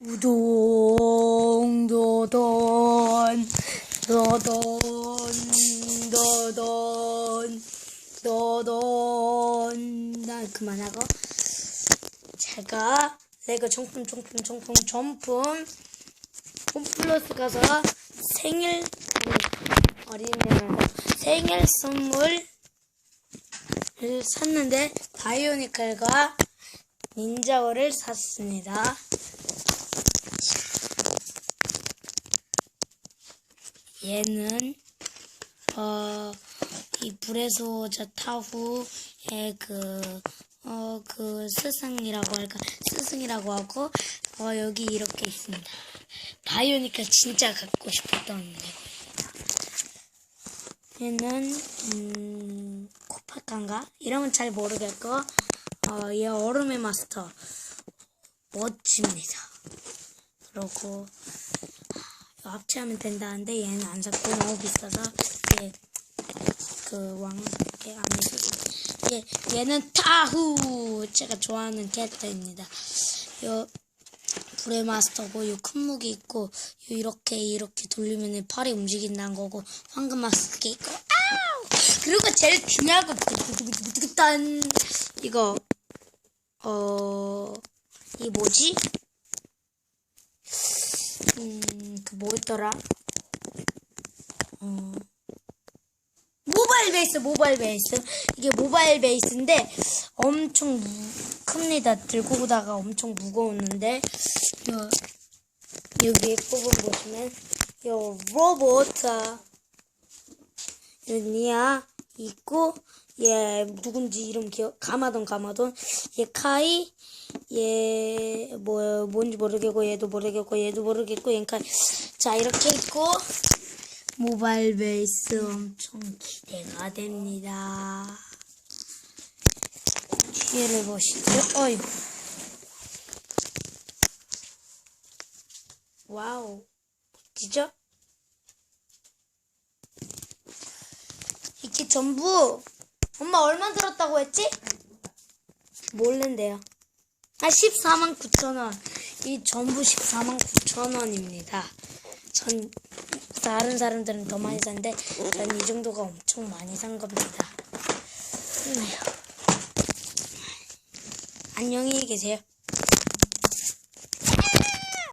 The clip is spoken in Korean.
우동 도돈 도돈 도돈 도돈. 나 그만하고. 제가 레고 정품 정품 정품 정품. 홈플러스 가서 생일 어린이날 생일 선물을 샀는데 바이오니컬과 닌자오를 샀습니다. 얘는 어, 이 불에서 저 타후의 그, 어, 그 스승이라고 할까, 스승이라고 하고, 어, 여기 이렇게 있습니다. 바이오니까 진짜 갖고 싶었던 레고입니다. 얘는, 음, 코파칸가? 이름은 잘 모르겠고, 어, 얘 얼음의 마스터. 멋집니다. 이거 합체하면 된다는데 얘는 안 샀고 너무 비싸서 얘그안 해주고 얘 얘는 타후 제가 좋아하는 캐릭터입니다. 요 불의 마스터고 요 큰 무기 있고 요 이렇게 이렇게 돌리면 팔이 움직인다는 거고 황금 마스크 있고 아우 그리고 제일 중요한 거딴 이거 어 이 뭐지? 음, 그 뭐였더라? 어, 모바일 베이스, 모바일 베이스. 이게 모바일 베이스인데 엄청 무, 큽니다. 들고 오다가 엄청 무거웠는데 요, 여기 부분 보시면 요 로봇 요니야 있고 얘 누군지 이름 기억 가마돈 가마돈. 얘 카이 얘 뭐 뭔지 모르겠고 얘도 모르겠고 얘도 모르겠고 얘 카이 자 이렇게 있고 모바일 베이스 엄청 기대가 됩니다. 뒤에를 보시죠. 어이. 와우. 멋지죠? 이게 전부 엄마 얼마 들었다고 했지? 모른대요. 아 14만 9천 원. 이 전부 14만 9천 원입니다. 전 다른 사람들은 더 많이 샀는데 전 이 정도가 엄청 많이 산 겁니다. 음. 안녕히 계세요.